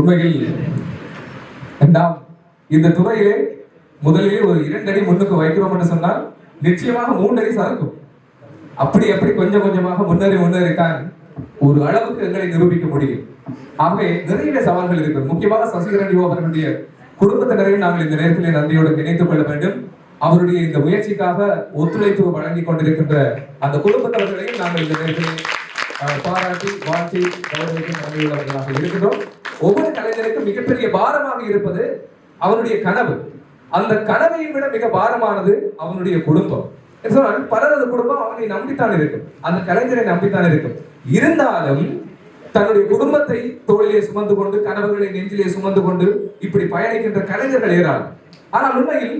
உண்மையில் நாம் இந்த துறையிலே முதலிலே ஒரு இரண்டு அடி முன்னுக்கு வைக்கிறோம் என்று சொன்னால் நிச்சயமாக மூன்று அடி சறுக்கும் அப்படி அப்படி கொஞ்சம் கொஞ்சமாக முன்னேறி முன்னேறித்தான் ஒரு அளவுக்கு எங்களை நிரூபிக்க முடியும். ஆகவே நிறைய சவால்கள் இருக்கு. முக்கியமாக சசிகரன் யோ அவர்களுடைய குடும்பத்தினரையும் நாங்கள் இந்த நேரத்திலே நன்றியோடு நினைத்துக் கொள்ள வேண்டும். அவருடைய இந்த முயற்சிக்காக ஒத்துழைப்பு வழங்கி கொண்டிருக்கின்ற அந்த குடும்பத்தவர்களையும் நாங்கள் இந்த நேரத்திலே பாராட்டி வாழ்த்தி கௌரவிக்கும் நன்றியுள்ளவர்களாக இருக்கிறோம் ஒவ்வொரு கலைஞருக்கும் மிகப்பெரிய பாரமாக இருப்பது அவனுடைய கனவு. அந்த கனவை விட மிக பாரமானது அவனுடைய குடும்பம். சொன்னால் பலரது குடும்பம் அவனை நம்பித்தான் இருக்கும். அந்த கலைஞரை நம்பித்தான் இருக்கும். இருந்தாலும் தன்னுடைய குடும்பத்தை தோளிலே சுமந்து கொண்டு கனவுகளை நெஞ்சிலே சுமந்து கொண்டு இப்படி பயணிக்கின்ற கலைஞர்கள் ஏறார்கள் ஆனால் உண்மையில்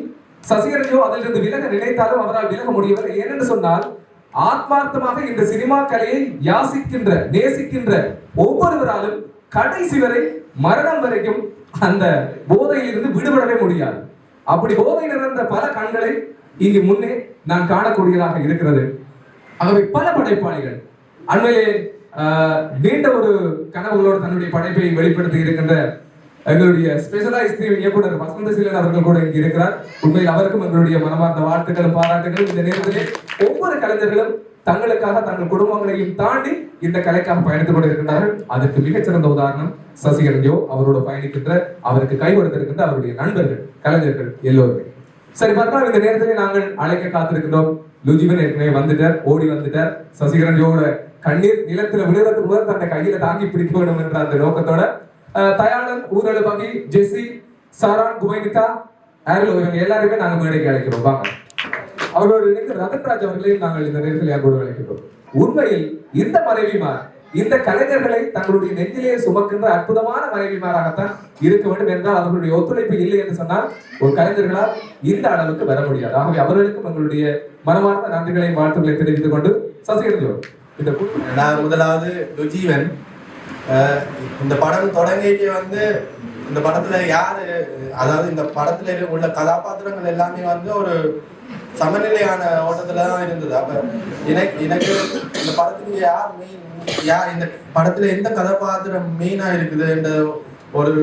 சசிகரனையோ அதிலிருந்து விலக நினைத்தாலும் அவரால் விலக முடியவில்லை. ஏனென்று சொன்னால் ஆத்மார்த்தமாக இந்த சினிமா கலையை யாசிக்கின்ற நேசிக்கின்ற ஒவ்வொருவராலும் கடைசி வரை மரணம் வரைக்கும் அந்த போதையிலிருந்து விடுபடவே முடியாது. அப்படி போதை நிறைந்த பல கண்களை இங்கு முன்னே நான் காணக்கூடியதாக இருக்கிறது. ஆகவே பல படைப்பாளிகள் அண்மையிலே ஆஹ், நீண்ட ஒரு கனவுகளோடு தன்னுடைய படைப்பை வெளிப்படுத்தி இருக்கின்ற எங்களுடைய ஸ்பெஷலைஸ் இயக்குனர் வசந்த சீலன் அவர்கள் கூட இங்கு இருக்கிறார். உண்மையில் அவருக்கும் எங்களுடைய மனமார்ந்த வாழ்த்துக்களும் பாராட்டுகளும். இந்த நேரத்திலே ஒவ்வொரு கலைஞர்களும் தங்களுக்காக தங்கள் குடும்பங்களையும் தாண்டி இந்த கலைக்காக பயணித்துக் கொண்டிருக்கின்றார்கள். அதற்கு மிகச்சிறந்த உதாரணம் சசிகரஞ்சோ அவரோட பயணிக்கின்ற அவருக்கு கை கொடுத்திருக்கின்ற அவருடைய நண்பர்கள் கலைஞர்கள் எல்லோருமே. சரி பார்த்தா இந்த நேரத்திலே நாங்கள் அழைக்க காத்திருக்கிறோம் லுஜிவன் ஏற்கனவே வந்துட்டார் ஓடி வந்துட்டார். சசிகரஞ்சோட கண்ணீர் நிலத்துல விழுறதுக்கு முதல் தன்னை கையில தாங்கி பிடிக்க வேண்டும் என்ற அந்த நோக்கத்தோட அஹ், தயாளன் ஊரலு பகி ஜெசி சாரான் குமைனிதா ஆரில் இவங்க எல்லாருமே நாங்க மேடைக்கு அழைக்கிறோம். வாங்க. அவர்களோடு இணைந்து ரதன்ராஜ் அவர்களையும் நாங்கள் இந்த நேரத்தில் யாரோடு அழைக்கிறோம் உண்மையில் இந்த மனைவிமார் இந்த கலைஞர்களை தங்களுடைய நெஞ்சிலே சுமக்கின்ற அற்புதமான மனைவிமாராகத்தான் இருக்க வேண்டும் என்றால் அவர்களுடைய ஒத்துழைப்பு இல்லை என்று சொன்னால் ஒரு கலைஞர்களால் இந்த அளவுக்கு வர முடியாது. ஆகவே அவர்களுக்கும் எங்களுடைய மனமார்ந்த நன்றிகளையும் வாழ்த்துக்களை தெரிவித்துக் கொண்டு சசிகரன் இந்த நான் முதலாவது ருஜீவன் அஹ் இந்த படம் தொடங்கிட்டு வந்து இந்த படத்துல யாரு அதாவது இந்த படத்துல உள்ள கதாபாத்திரங்கள் எல்லாமே வந்து ஒரு சமநிலையான ஓட்டத்துல தான் இருந்தது. அப்ப எனக்கு எனக்கு இந்த படத்துக்கு யார் மெயின் யார் இந்த படத்துல எந்த கதாபாத்திரம் மெயினா இருக்குதுன்ற ஒரு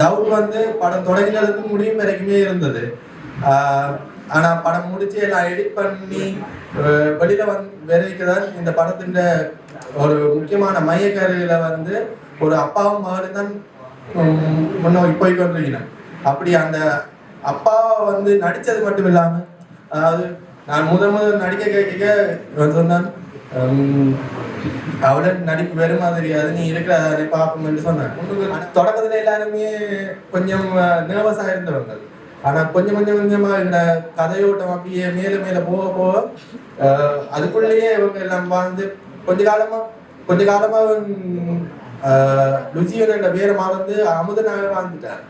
டவுட் வந்து படம் தொடங்கினதுக்கு முடியும் வரைக்குமே இருந்தது. ஆனா படம் முடிச்சு நான் எடிட் பண்ணி வெளியில வந் விரைக்குதான் இந்த படத்தின் ஒரு முக்கியமான மையக்கருவில வந்து ஒரு அப்பாவும் மகனும் தான் முன்னோக்கி போய் கொண்டிருக்கிறேன் அப்படி அந்த அப்பா வந்து நடிச்சது மட்டும் இல்லாம அதாவது நான் முதல் முதல் நடிக்க கேட்க சொன்னான் அவளை நடிப்பு வெறுமா தெரியாது நீ இருக்கிற அதை பார்ப்போம் என்று சொன்னான் தொடக்கத்துல எல்லாருமே கொஞ்சம் நர்வஸா இருந்தவங்க ஆனா கொஞ்சம் கொஞ்சம் கொஞ்சமா இந்த கதையோட்டம் அப்படியே மேல மேல போக போக அதுக்குள்ளேயே இவங்க எல்லாம் வாழ்ந்து கொஞ்ச காலமா கொஞ்ச காலமா ருச்சியோட பேரை மறந்து அமுதனாக வாழ்ந்துட்டார்.